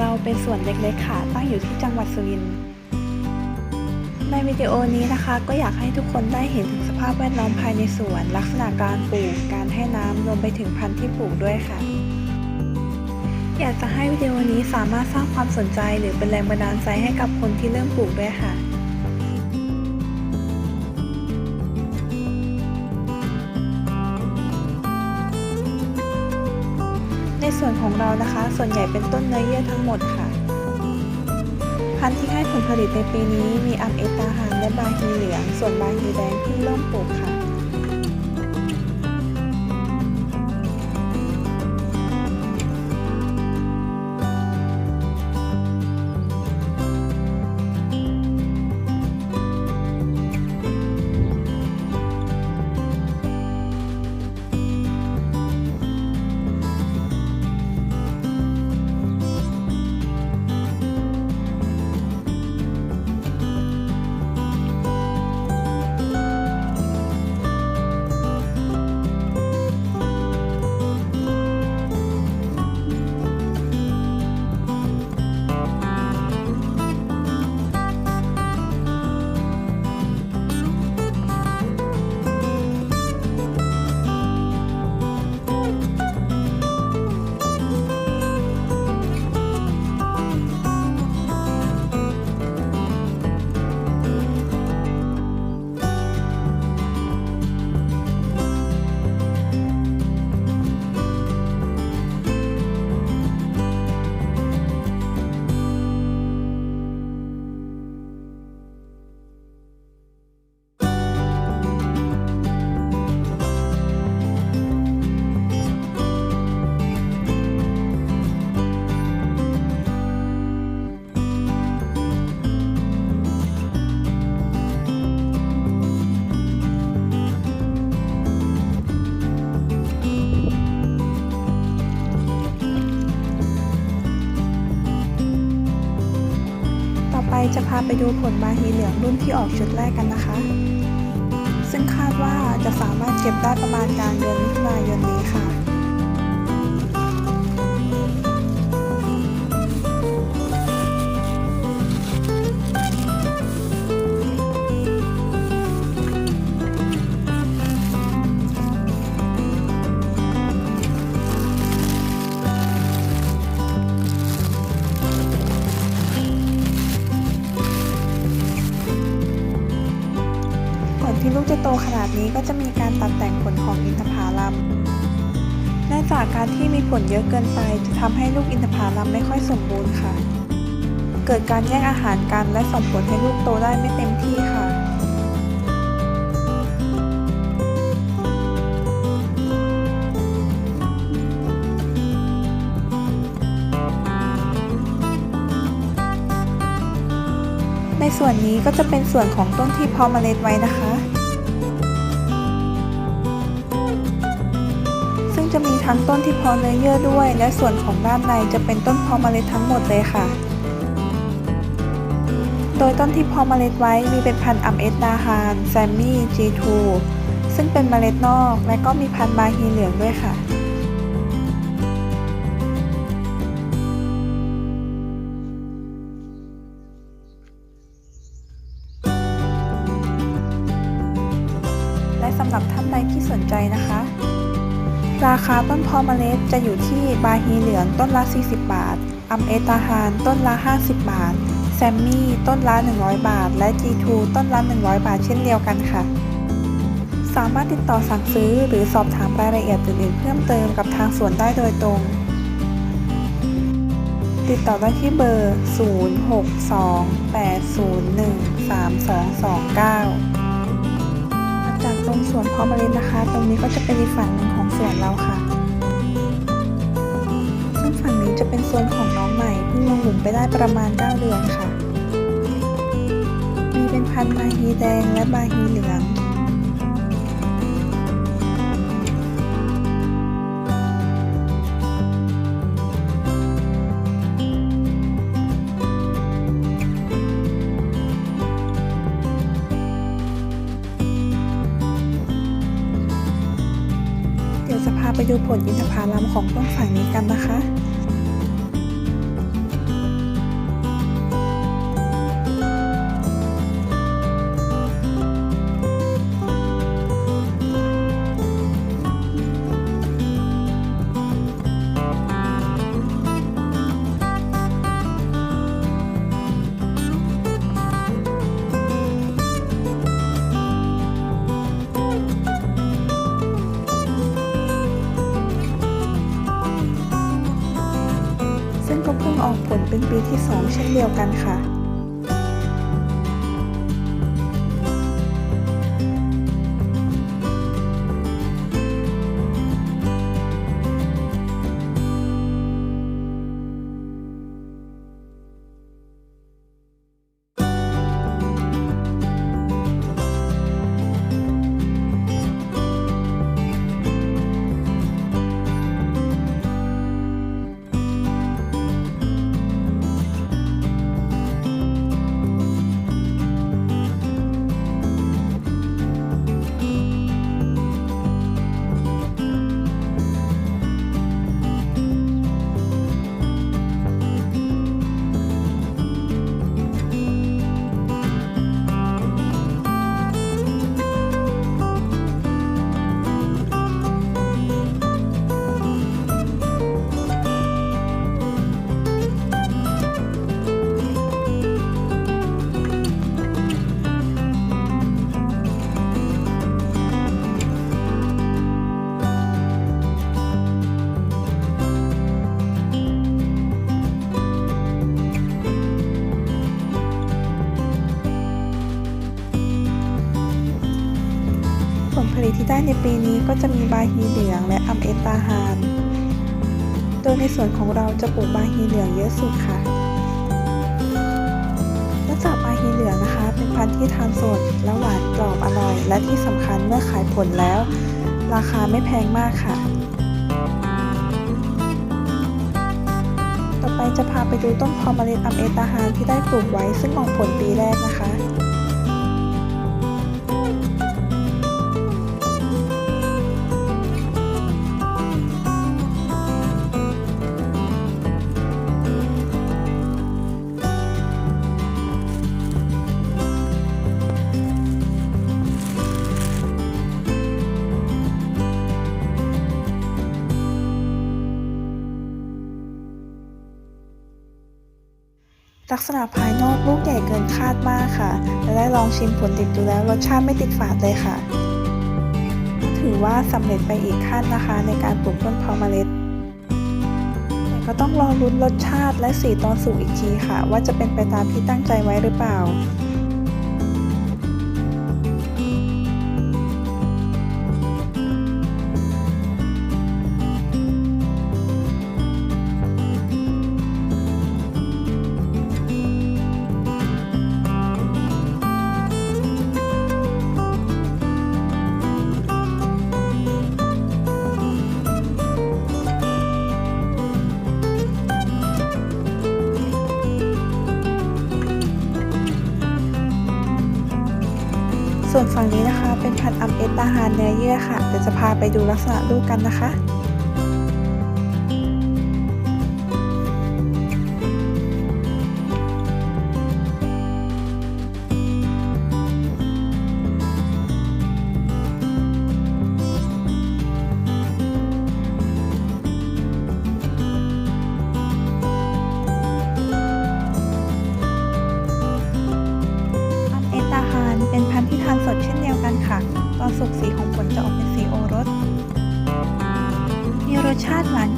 เราเป็นสวนเล็กๆค่ะ ตั้งอยู่ที่จังหวัดสุรินทร์ในวิดีโอนี้นะคะ ก็อยากให้ทุกคนได้เห็นถึงสภาพแวดล้อมภายในสวน ลักษณะการปลูก การให้น้ำรวมไปถึงพันธุ์ที่ปลูกด้วยค่ะ อยากจะให้วิดีโอนี้สามารถสร้างความสนใจหรือเป็นแรงบันดาลใจให้กับคนที่เริ่มปลูกด้วยค่ะ ส่วนของเรานะคะ ส่วนใหญ่เป็นต้นเนื้อเยื่อทั้งหมดค่ะ พันธุ์ที่ให้ผลผลิตในปีนี้มีอัมเอตาหานและบาฮีเหลือง ส่วนบาฮีแดงเพิ่งเริ่มปลูกค่ะาไปดูผลมาฮีเหลืองรุ่นที่ออกชุดแรกกันนะคะ ซึ่งคาดว่าจะสามารถเก็บได้ประมาณกลางเดือนมิถุนายนนี้ค่ะ โตขนาดนี้ก็จะมีการตัดแต่งผลของอินทผลัมเนื่องจากการที่มีผลเยอะเกินไปจะทำให้ลูกอินทผลัมไม่ค่อยสมบูรณ์ค่ะ เกิดการแย่งอาหารกันและส่งผลให้ลูกโตได้ไม่เต็มที่ค่ะในส่วนนี้ก็จะเป็นส่วนของต้นที่เพาะเมล็ดไว้นะคะ จะมีทั้งต้นที่เพาะเนื้อเยื่อด้วย และส่วนของด้านในจะเป็นต้นเพาะเมล็ดทั้งหมดเลยค่ะ โดยต้นที่เพาะเมล็ดไว้มีเป็นพันธุ์อัมเอสตาฮานแซมมี่จีทูซึ่งเป็นเมล็ดนอก และก็มีพันธุ์บาฮีเหลืองด้วยค่ะ ราคาต้นพาะเมล็ดจะอยู่ที่บาฮีเหลืองต้นละ 40 บาท อัมเอตาฮานต้นละ 50 บาท แซมมี่ต้นละ 100 บาท และ G2 ต้นละ 100 บาทเช่นเดียวกันค่ะ สามารถติดต่อสั่งซื้อหรือสอบถามรายละเอียดอื่นๆเพิ่มเติมกับทางสวนได้โดยตรง ติดต่อได้ที่เบอร์ 0628013229จากตรงสวนพาะเมล็ดนะคะ ตรงนี้ก็จะเป็นอีกฝั่งหนึ่งของ สวนเราค่ะ ซึ่งฝั่งนี้จะเป็นส่วนของน้องใหม่เพิ่งลงหลุมไปได้ประมาณ 9 เดือนค่ะ มีเป็นพันธุ์บาฮีแดงและบาฮีเหลือง ผลอินทผลัมของต้นฝั่งนี้กันนะคะ เป็นปีที่ 2 เช่นเดียวกันค่ะ ในปีนี้ก็จะมีบาฮีเหลืองและอัมเอตาฮานโดยในส่วนของเราจะปลูกบาฮีเหลืองเยอะสุดค่ะเนื่องจากบาฮีเหลืองนะคะ เป็นพันธุ์ที่ทานสดและหวานกรอบอร่อย และที่สำคัญเมื่อขายผลแล้ว ราคาไม่แพงมากค่ะ ต่อไปจะพาไปดูต้นพอมเมล็ดอัมเอตาฮานที่ได้ปลูกไว้ซึ่งออกผลปีแรกนะคะ ลักษณะภายนอกลูกใหญ่เกินคาดมากค่ะ และได้ลองชิมผลดิบดูแล้วรสชาติไม่ติดฝาดเลยค่ะ ถือว่าสำเร็จไปอีกขั้นนะคะในการปลูกต้นเพาเมล็ดแต่ก็ต้องรอลุ้นรสชาติและสีตอนสุกอีกทีค่ะ ว่าจะเป็นไปตามที่ตั้งใจไว้หรือเปล่า นี้นะคะ เป็นพันธุ์อัมเอตตาฮานเนื้อเยื่อค่ะเดี๋ยวจะพาไปดูลักษณะลูกกันนะคะ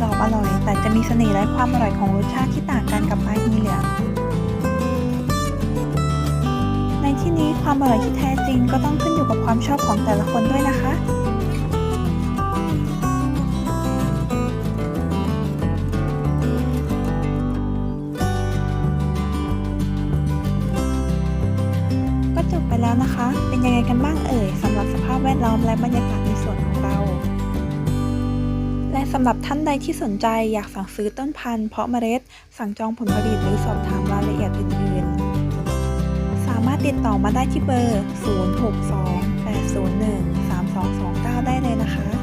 กรอบอร่อย แต่จะมีเสน่ห์และความอร่อยของรสชาติที่ต่างกันกับบาฮีเหลืองในที่นี้ความอร่อยที่แท้จริงก็ต้องขึ้นอยู่กับความชอบของแต่ละคนด้วยนะคะก็จบไปแล้วนะคะ เป็นยังไงกันบ้างเอ่ยสำหรับสภาพแวดล้อมและบรรยากาศ และสำหรับท่านใดที่สนใจอยากสั่งซื้อต้นพันธุ์เพาะเมล็ด สั่งจองผลผลิตหรือสอบถามรายละเอียดอื่นๆ สามารถติดต่อมาได้ที่เบอร์ 0628013229 ได้เลยนะคะ